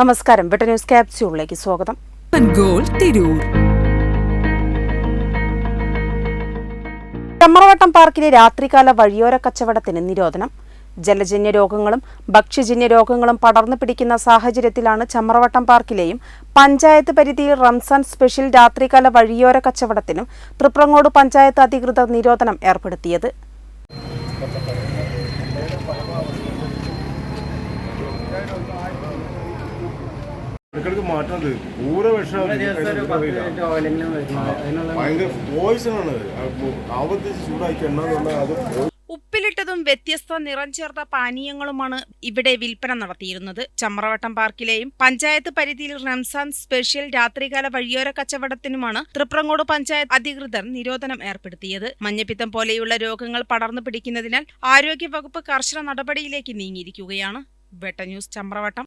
നമസ്കാരം. വെട്ട ന്യൂസ് ക്യാപ്സ്യൂളിലേക്ക് സ്വാഗതം. തിരൂർ. ചമ്രവട്ടം പാർക്കിലെ രാത്രികാല വഴിയോര കച്ചവടത്തിന് നിരോധനം. ജലജന്യ രോഗങ്ങളും ഭക്ഷ്യജന്യ രോഗങ്ങളും പടർന്നു പിടിക്കുന്ന സാഹചര്യത്തിലാണ് ചമ്രവട്ടം പാർക്കിലെയും പഞ്ചായത്ത് പരിധിയിൽ റംസാൻ സ്പെഷ്യൽ രാത്രികാല വഴിയോര കച്ചവടത്തിനും തൃപ്രങ്ങോട് പഞ്ചായത്ത് അധികൃതർ നിരോധനം ഏർപ്പെടുത്തിയത്. ഇടയ്ക്കിടയ്ക്ക് മാറ്റണത് പൂരെ ഭയങ്കര പോയിസൺ ആണ് ആവർത്തിച്ച് ചൂടാക്കി എണ്ണ അത് ഉപ്പിലിട്ടതും വ്യത്യസ്ത നിറം ചേർത്ത പാനീയങ്ങളുമാണ് ഇവിടെ വിൽപ്പന നടത്തിയിരുന്നത്. ചമ്രവട്ടം പാർക്കിലെയും പഞ്ചായത്ത് പരിധിയിൽ റംസാൻ സ്പെഷ്യൽ രാത്രികാല വഴിയോര കച്ചവടത്തിനുമാണ് തൃപ്രങ്ങോട് പഞ്ചായത്ത് അധികൃതർ നിരോധനം ഏർപ്പെടുത്തിയത്. മഞ്ഞപ്പിത്തം പോലെയുള്ള രോഗങ്ങൾ പടർന്നു പിടിക്കുന്നതിനാൽ ആരോഗ്യവകുപ്പ് കർശന നടപടിയിലേക്ക് നീങ്ങിയിരിക്കുകയാണ്. വെട്ട news Chamravattam.